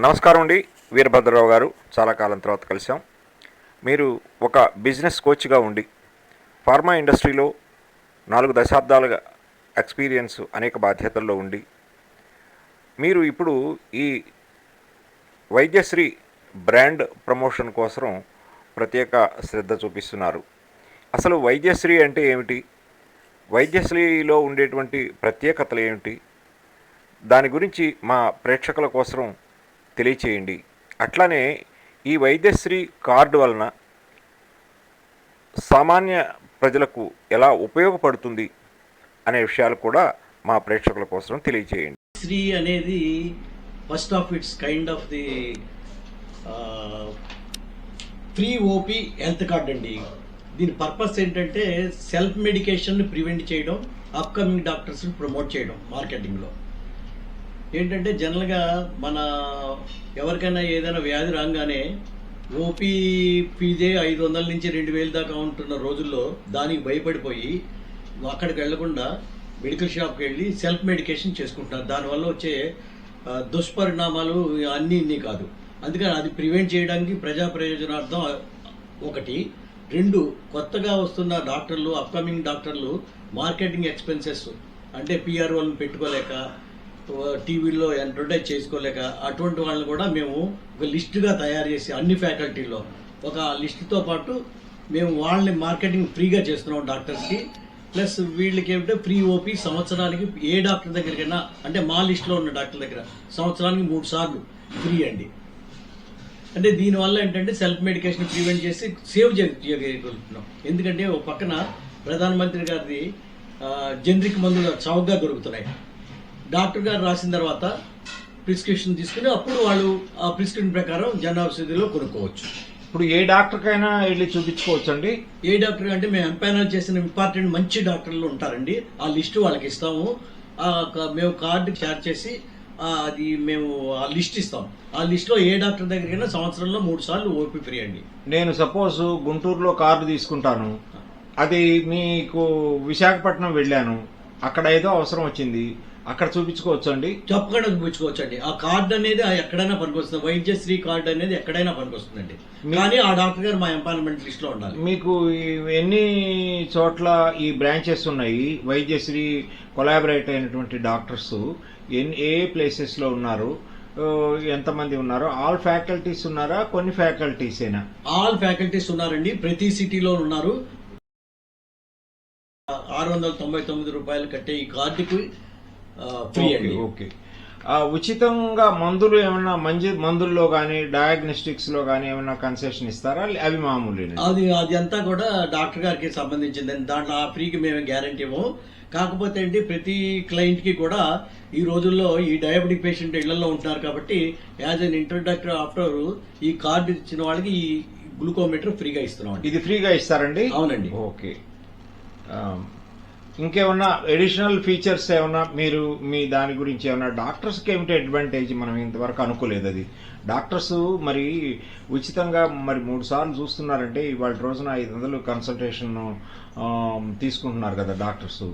నమస్కారం అండి. వీరభద్రరావు గారు. చాలా కాలం తర్వాత కలిసాం మీరు ఒక బిజినెస్ కోచ్గా ఉండి ఫార్మా ఇండస్ట్రీలో నాలుగు దశాబ్దాలుగా ఎక్స్పీరియన్స్ అనేక బాధ్యతల్లో ఉండి మీరు ఇప్పుడు ఈ వైద్యశ్రీ బ్రాండ్ ప్రమోషన్ కోసం ప్రత్యేక శ్రద్ధ చూపిస్తున్నారు. అసలు వైద్యశ్రీ అంటే ఏమిటి? వైద్యశ్రీలో ఉండేటువంటి ప్రత్యేకతలు ఏమిటి? దాని గురించి మా ప్రేక్షకుల కోసం తెలియచేయండి. అట్లానే ఈ వైద్యశ్రీ కార్డు వలన సామాన్య ప్రజలకు ఎలా ఉపయోగపడుతుంది అనే విషయాలు కూడా మా ప్రేక్షకుల కోసం తెలియచేయండి. శ్రీ అనేది first of its kind of the free OP health card అండి. దీని పర్పస్ ఏంటంటే సెల్ఫ్ మెడికేషన్ ప్రివెంట్ చేయడం అప్కమింగ్ డాక్టర్స్ ప్రమోట్ చేయడం మార్కెటింగ్లో. ఏంటంటే జనరల్గా మన ఎవరికైనా ఏదైనా వ్యాధి రాగానే ఓపీ ఫీజే ఐదు వందల నుంచి రెండు వేలు దాకా ఉంటున్న రోజుల్లో దానికి భయపడిపోయి అక్కడికి వెళ్ళకుండా మెడికల్ షాప్కి వెళ్ళి సెల్ఫ్ మెడికేషన్ చేసుకుంటారు దానివల్ల వచ్చే దుష్పరిణామాలు అన్నీ ఇన్ని కాదు. అందుకని అది ప్రివెంట్ చేయడానికి ప్రజా ప్రయోజనార్థం ఒకటి. రెండు కొత్తగా వస్తున్న డాక్టర్లు అప్కమింగ్ డాక్టర్లు మార్కెటింగ్ ఎక్స్పెన్సెస్ అంటే పిఆర్ఓలను పెట్టుకోలేక టీవీలో అడ్వర్టైజ్ చేసుకోలేక అటువంటి వాళ్ళని కూడా మేము ఒక లిస్టుగా తయారు చేసి అన్ని ఫ్యాకల్టీలో ఒక లిస్టుతో పాటు మేము వాళ్ళని మార్కెటింగ్ ఫ్రీగా చేస్తున్నాం డాక్టర్స్కి. ప్లస్ వీళ్ళకి ఏమిటంటే ఫ్రీ ఓపీ సంవత్సరానికి ఏ డాక్టర్ దగ్గరికైనా అంటే మా లిస్టులో ఉన్న డాక్టర్ దగ్గర సంవత్సరానికి మూడు సార్లు ఫ్రీ అండి. అంటే దీనివల్ల ఏంటంటే సెల్ఫ్ మెడికేషన్ ప్రివెంట్ చేసి సేవ్ చేయగలుగుతున్నాం. ఎందుకంటే ఒక పక్కన ప్రధానమంత్రి గారిది జనరిక్ మందులు చౌకగా దొరుకుతున్నాయి. డాక్టర్ గారు రాసిన తర్వాత ప్రిస్క్రిప్షన్ తీసుకుని అప్పుడు వాళ్ళు ఆ ప్రిస్క్రిప్షన్ ప్రకారం జన ఔషధిలో కొనుక్కోవచ్చు. ఇప్పుడు ఏ డాక్టర్కైనా వెళ్ళి చూపించుకోవచ్చు అండి ఏ డాక్టర్ అంటే మేము ఎంపైనల్ చేసిన ఇంపార్టెంట్ మంచి డాక్టర్లు ఉంటారండి. ఆ లిస్టు వాళ్ళకి ఇస్తాము. మేము కార్డు షేర్ చేసి అది మేము ఆ లిస్ట్ ఇస్తాం. ఆ లిస్ట్లో ఏ డాక్టర్ దగ్గరికైనా సంవత్సరంలో మూడు సార్లు ఓపీ ఫ్రీ అండి. నేను సపోజ్ గుంటూరులో కార్డు తీసుకుంటాను. అది మీకు విశాఖపట్నం వెళ్ళాను. అక్కడ ఏదో అవసరం వచ్చింది. అక్కడ చూపించుకోవచ్చు అండి చెప్పకుండా చూపించుకోవచ్చు అండి ఆ కార్డు అనేది ఎక్కడైనా పనికొస్తుంది. వైద్యశ్రీ కార్డు అనేది ఎక్కడైనా పనికొస్తుందండి. కానీ ఆ డాక్టర్ గారు మా ఎంపాయిన్మెంట్ లిస్ట్లో ఉండాలి. మీకు ఎన్ని చోట్ల ఈ బ్రాంచెస్ ఉన్నాయి? వైద్యశ్రీ కొలాబరేట్ అయినటువంటి డాక్టర్స్ ఎన్ని ఏ ప్లేసెస్లో ఉన్నారు ఎంతమంది ఉన్నారు? ఆల్ ఫ్యాకల్టీస్ ఉన్నారా? కొన్ని ఫ్యాకల్టీసేనా ఆల్ ఫ్యాకల్టీస్ ఉన్నారండి. ప్రతి సిటీలో ఉన్నారు. ఆరు వందల తొంభై తొమ్మిది రూపాయలు కట్టే ఈ కార్డుకి ఫ్రీ అండి. ఓకే. ఉచితంగా మందులు ఏమన్నా మంచి మందుల్లో కానీ డయాగ్నోస్టిక్స్లో కానీ ఏమన్నా కన్సెషన్ ఇస్తారా? అవి మామూలు అది అది అంతా కూడా డాక్టర్ గారికి సంబంధించింది. దాంట్లో ఆ ఫ్రీకి మేము గ్యారంటీ ఇవ్వము. కాకపోతే ఏంటి ప్రతి క్లయింట్కి కూడా ఈ రోజుల్లో ఈ డయాబెటిక్ పేషెంట్ ఇళ్ళలో ఉంటున్నారు కాబట్టి యాజ్ అన్ ఇంట్రొడక్టరీ ఆఫ్టర్ ఈ కార్డు ఇచ్చిన వాళ్ళకి ఈ గ్లూకోమీటర్ ఫ్రీగా ఇస్తున్నాం ఇది ఫ్రీగా ఇస్తారండి? అవునండి. ఓకే. ఇంకేమన్నా ఎడిషనల్ ఫీచర్స్ ఏమన్నా మీరు మీ దాని గురించి ఏమన్నా డాక్టర్స్కి ఏమిటి అడ్వాంటేజ్ మనం ఇంతవరకు అనుకోలేదు అది? డాక్టర్స్ మరి ఉచితంగా మరి మూడు సార్లు చూస్తున్నారంటే ఇవాళ రోజున ఐదు వందలు కన్సల్టేషన్ um, తీసుకుంటున్నారు కదా డాక్టర్స్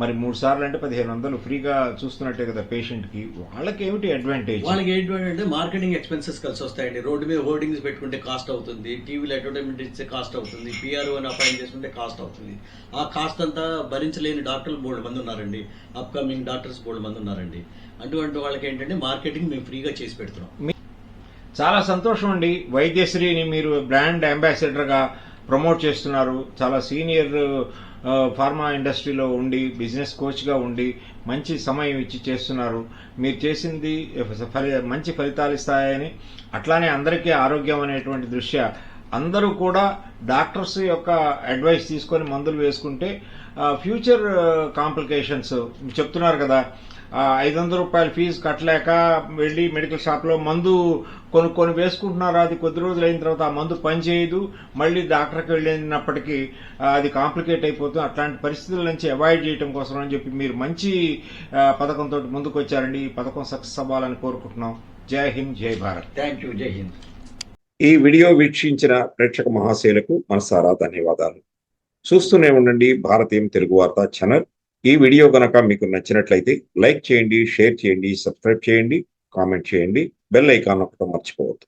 మరి మూడు సార్లు అంటే పదిహేను వందలు ఫ్రీగా చూస్తున్నట్టే కదా పేషెంట్కి. వాళ్ళకి ఏమిటి అడ్వాంటేజ్ వాళ్ళకి ఏంటంటే మార్కెటింగ్ ఎక్స్పెన్సెస్ కలిసి వస్తాయండి. రోడ్డు మీద హోర్డింగ్స్ పెట్టుకుంటే కాస్ట్ అవుతుంది. టీవీలో అడ్వర్టైజ్మెంట్ ఇస్తే కాస్ట్ అవుతుంది. పిఆర్ఓ అని అపాయింట్ చేసుకుంటే కాస్ట్ అవుతుంది. ఆ కాస్ట్ అంతా భరించలేదు లేని డాక్టర్లు బోల్డ్ మంది ఉన్నారండి. అప్కమింగ్ డాక్టర్స్ బోల్డ్ మంది ఉన్నారండి. అటువంటి వాళ్ళకి ఏంటంటే మార్కెటింగ్ మేము ఫ్రీగా చేసి పెడుతున్నాం. చాలా సంతోషం అండి. వైద్యశ్రీని మీరు బ్రాండ్ అంబాసిడర్గా ప్రమోట్ చేస్తున్నారు. చాలా సీనియర్ ఫార్మా ఇండస్ట్రీలో ఉండి బిజినెస్ కోచ్గా ఉండి మంచి సమయం ఇచ్చి చేస్తున్నారు. మీరు చేసింది ఫలి- మంచి ఫలితాలు ఇస్తాయని అట్లానే అందరికీ ఆరోగ్యం అనేటువంటి దృష్ట్యా అందరూ కూడా డాక్టర్స్ యొక్క అడ్వైస్ తీసుకొని మందులు వేసుకుంటే ఫ్యూచర్ కాంప్లికేషన్స్ చెప్తున్నారు కదా. ఐదు వందల రూపాయల ఫీజు కట్టలేక వెళ్ళి మెడికల్ షాప్లో మందు కొనుక్కొని వేసుకుంటున్నారు? అది కొద్ది రోజులు అయిన తర్వాత ఆ మందు పనిచేయదు మళ్ళీ డాక్టర్కి వెళ్ళినప్పటికీ అది కాంప్లికేట్ అయిపోతుంది. అట్లాంటి పరిస్థితుల నుంచి అవాయిడ్ చేయడం కోసం అని చెప్పి మీరు మంచి పథకంతో ముందుకు వచ్చారండి ఈ పథకం సక్సెస్ అవ్వాలని కోరుకుంటున్నాం. జై హింద్ జై భారత్. Thank you. జై హింద్. ఈ వీడియో వీక్షించిన ప్రేక్షక మహాశయులకు మనసారా ధన్యవాదాలు. చూస్తూనే ఉండండి భారతీయం తెలుగు వార్తా ఛానల్. ఈ వీడియో గనక మీకు నచ్చినట్లయితే లైక్ చేయండి షేర్ చేయండి సబ్స్క్రైబ్ చేయండి కామెంట్ చేయండి. బెల్ ఐకాన్ ఒకటి మర్చిపోవద్దు.